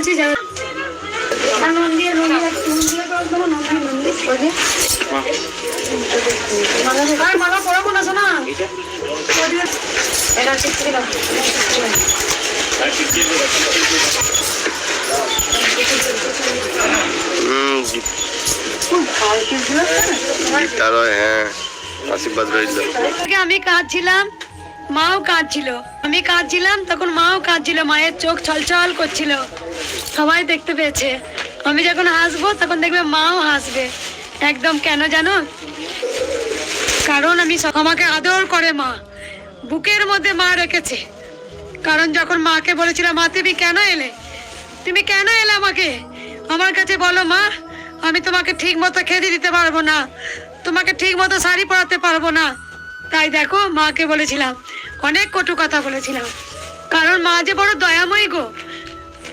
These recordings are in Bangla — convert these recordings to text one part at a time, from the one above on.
বলছি যা নন্দিয়া নন্দিয়া নন্দিয়া করে নন্দিয়া নন্দিয়া করে আর মালা পড়াবো না এটা ঠিক দাও। হ্যাঁ আশীর্বাদ রইল। আগে আমি কাঁদছিলাম। মাও কাঁদছিল। আমি কাঁদছিলাম, তখন মাও কাঁদছিল, মায়ের চোখ ছলছল করছিল। সবাই দেখতে পেয়েছে। আমি যখন হাসবো, তখন দেখবে মাও হাসবে। একদম কেন জানো? কারণ আমি আমাকে আদর করে মা। বুকের মধ্যে মা রেখেছে। কারণ যখন মাকে বলেছিলাম মা, তুমি কেন এলে? তুমি কেন এলে আমাকে? আমার কাছে বলো, মা, আমি তোমাকে ঠিক মতো খেতে দিতে পারব না। তোমাকে ঠিক মতো শাড়ি পরাতে পারব না। তাই দেখো, মাকে বলেছিলাম অনেক কটু কথা বলেছিলাম। কারণ মা যে বড় দয়াময়ী গো।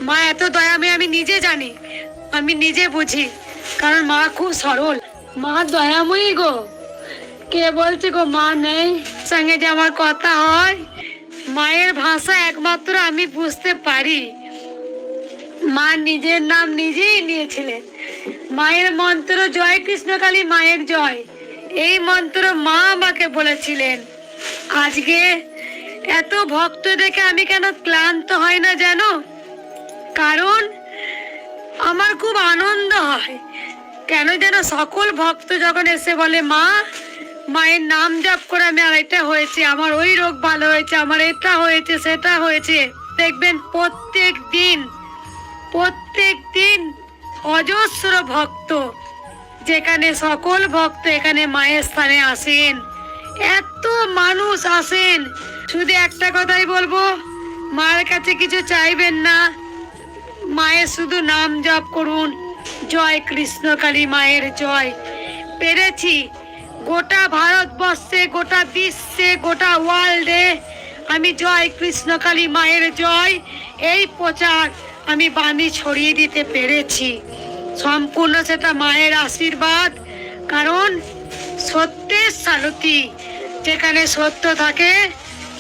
মা এত দয়াময়ী আমি নিজে জানি, আমি নিজে বুঝি। কারণ মা খুব সরল। মা দয়াময়ী গো। কে বলছে গো, মা নেই? সঙ্গে যে আমার কথা হয়, মায়ের ভাষা একমাত্র আমি বুঝতে পারি। মা নিজের নাম নিজেই নিয়েছিলেন। মায়ের মন্ত্র জয় কৃষ্ণকালী মায়ের জয়। এই মন্ত্র মা আমাকে বলেছিলেন। আজকে এত ভক্ত দেখে আমি কেন ক্লান্ত হয় না জানো? কারণ আমার খুব আনন্দ হয়। কেন যেন সকল ভক্ত যখন এসে বলে, মা, মায়ের নাম জপ করে আমি আর এটা হয়েছে, আমার ওই রোগ ভালো হয়েছে, আমার এটা হয়েছে, সেটা হয়েছে। দেখবেন প্রত্যেক দিন প্রত্যেক দিন অজস্র ভক্ত যেখানে সকল ভক্ত এখানে মায়ের স্থানে আসেন। এত মানুষ আসেন শুধু একটা কথাই বলব মায়ের কাছে কিছু চাইবেন না। মায়ের শুধু নাম জপ করুন। জয় কৃষ্ণকালী মায়ের জয়। পেরেছি, গোটা ভারতবর্ষে, গোটা বিশ্বে, গোটা ওয়ার্ল্ডে আমি জয় কৃষ্ণকালী মায়ের জয়। এই প্রচার আমি বাণী ছড়িয়ে দিতে পেরেছি। সম্পূর্ণ সেটা মায়ের আশীর্বাদ। কারণ সত্যের সারথি যেখানে সত্য থাকে,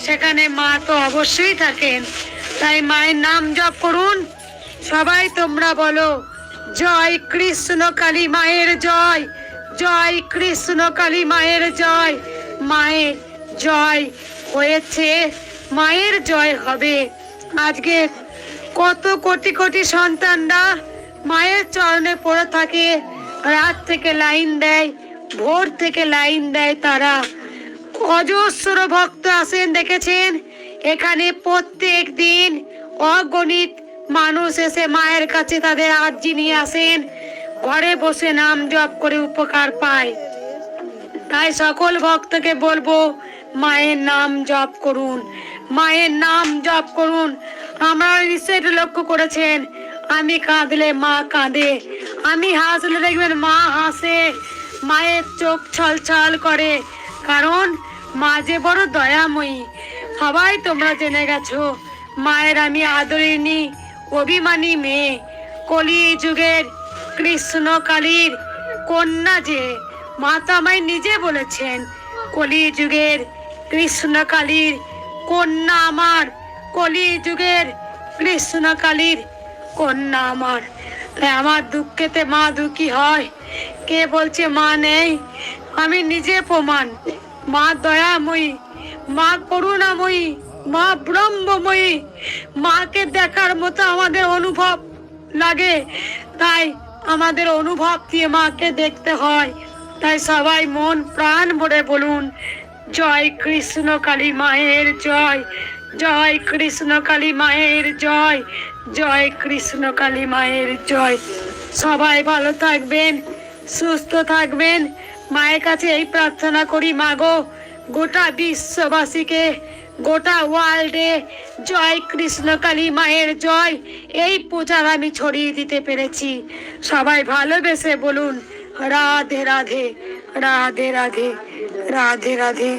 সেখানে মা তো অবশ্যই থাকেন। তাই মায়ের নাম জপ করুন। সবাই তোমরা বলো, জয় কৃষ্ণ কালী মায়ের জয় জয় কৃষ্ণ কালী মায়ের জয় মায়ের জয় হয়েছে, মায়ের জয় হবে। আজকে কত কোটি কোটি সন্তানরা মায়ের চরণে পড়ে থাকে, রাত থেকে লাইন দেয়, ভোর থেকে লাইন দেয় তারা। অজস্র ভক্ত আসেন দেখেছেন? এখানে প্রত্যেক দিন অগণিত মানুষ এসে মায়ের কাছে তাদের আর্জি নিয়ে আসেন, ঘরে বসে নাম জপ করে উপকার পায়। তাই সকল ভক্তকে বলব, মায়ের নাম জপ করুন, মায়ের নাম জপ করুন। আমরা নিশ্চয় লক্ষ্য করেছেন, আমি কাঁদলে মা কাঁদে, আমি হাসলে দেখবেন মা হাসে, মায়ের চোখ ছলছল করে। কারণ মা যে বড় দয়াময়ী। সবাই তোমরা জেনে গেছো, মায়ের আমি আদরিনী অভিমানী মেয়ে। কলি যুগের কৃষ্ণ কালীর কন্যা যে মাতা আমায় নিজে বলেছেন কলি যুগের কৃষ্ণ কালীর কন্যা আমার কলি যুগের কৃষ্ণ কালীর কন্যা আমার। আমার দুঃখেতে মা দুঃখী হয়। কে বলছে মা নেই? আমি নিজে প্রমাণ। মা দয়াময়ী, মা করুণাময়ী, মা ব্রহ্মময়ী। মাকে দেখার মতো আমাদের অনুভব লাগে, তাই আমাদের অনুভব দিয়ে মাকে দেখতে হয়। তাই সবাই মন, প্রাণ ভরে বলুন, জয় কৃষ্ণ কালী মায়ের জয় জয় কৃষ্ণ কালী মায়ের জয় জয় কৃষ্ণ কালী মায়ের জয়। সবাই ভালো থাকবেন, সুস্থ থাকবেন। মায়ের কাছে এই প্রার্থনা করি মাগো গোটা বিশ্ববাসীকে, গোটা ওয়ার্ল্ডে জয় কৃষ্ণ কালী মায়ের জয়। এই প্রচার আমি ছড়িয়ে দিতে পেরেছি। সবাই ভালোবেসে বলুন, রাধে রাধে রাধে রাধে রাধে রাধে।